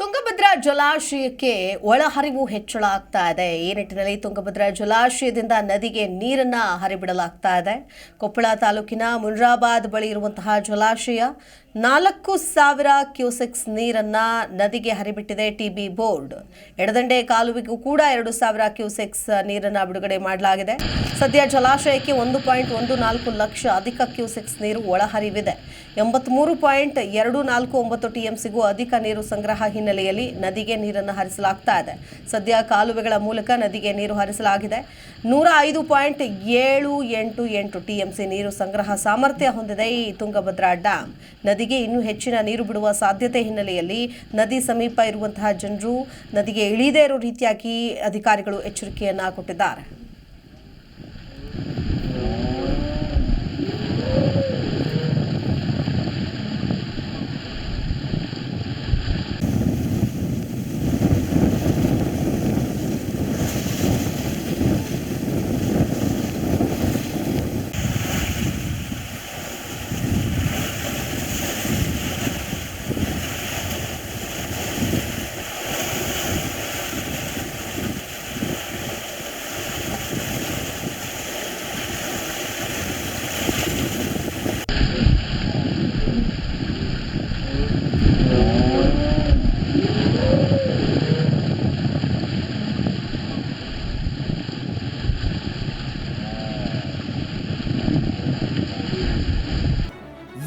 ತುಂಗಭದ್ರಾ ಜಲಾಶಯಕ್ಕೆ ಒಳಹರಿವು ಹೆಚ್ಚಳ ಆಗ್ತಾ ಇದೆ. ಈ ನಿಟ್ಟಿನಲ್ಲಿ ತುಂಗಭದ್ರಾ ಜಲಾಶಯದಿಂದ ನದಿಗೆ ನೀರನ್ನ ಹರಿಬಿಡಲಾಗ್ತಾ ಇದೆ. ಕೊಪ್ಪಳ ತಾಲೂಕಿನ ಮುನ್ರಾಬಾದ್ ಬಳಿ ಇರುವಂತಹ ಜಲಾಶಯ ನಾಲ್ಕು ಸಾವಿರ ಕ್ಯೂಸೆಕ್ಸ್ ನೀರನ್ನು ನದಿಗೆ ಹರಿಬಿಟ್ಟಿದೆ ಟಿಬಿ ಬೋರ್ಡ್. ಎಡದಂಡೆ ಕಾಲುವೆಗೂ ಕೂಡ ಎರಡು ಸಾವಿರ ಕ್ಯೂಸೆಕ್ಸ್ ನೀರನ್ನು ಬಿಡುಗಡೆ ಮಾಡಲಾಗಿದೆ. ಸದ್ಯ ಜಲಾಶಯಕ್ಕೆ ಒಂದು ಪಾಯಿಂಟ್ ಒಂದು ನಾಲ್ಕು ಲಕ್ಷ ಅಧಿಕ ಕ್ಯೂಸೆಕ್ಸ್ ನೀರು ಒಳಹರಿವಿದೆ. ಎಂಬತ್ಮೂರು ಪಾಯಿಂಟ್ ಎರಡು ನಾಲ್ಕು ಒಂಬತ್ತು ಟಿಎಂಸಿಗೂ ಅಧಿಕ ನೀರು ಸಂಗ್ರಹ ಹಿನ್ನೆಲೆಯಲ್ಲಿ ನದಿಗೆ ನೀರನ್ನು ಹರಿಸಲಾಗ್ತಾ ಇದೆ. ಸದ್ಯ ಕಾಲುವೆಗಳ ಮೂಲಕ ನದಿಗೆ ನೀರು ಹರಿಸಲಾಗಿದೆ. ನೂರ ಐದು ಪಾಯಿಂಟ್ ಏಳು ಎಂಟು ಎಂಟು ಟಿಎಂಸಿ ನೀರು ಸಂಗ್ರಹ ಸಾಮರ್ಥ್ಯ ಹೊಂದಿದೆ ಈ ತುಂಗಭದ್ರಾ ಡ್ಯಾಂ. ನದಿಗೆ ಇನ್ನೂ ಹೆಚ್ಚಿನ ನೀರು ಬಿಡುವ ಸಾಧ್ಯತೆ ಹಿನ್ನೆಲೆಯಲ್ಲಿ ನದಿ ಸಮೀಪ ಇರುವಂತಹ ಜನರು ನದಿಗೆ ಇಳಿದೇ ಇರೋ ರೀತಿಯಾಗಿ ಅಧಿಕಾರಿಗಳು ಎಚ್ಚರಿಕೆಯನ್ನ ಕೊಟ್ಟಿದ್ದಾರೆ.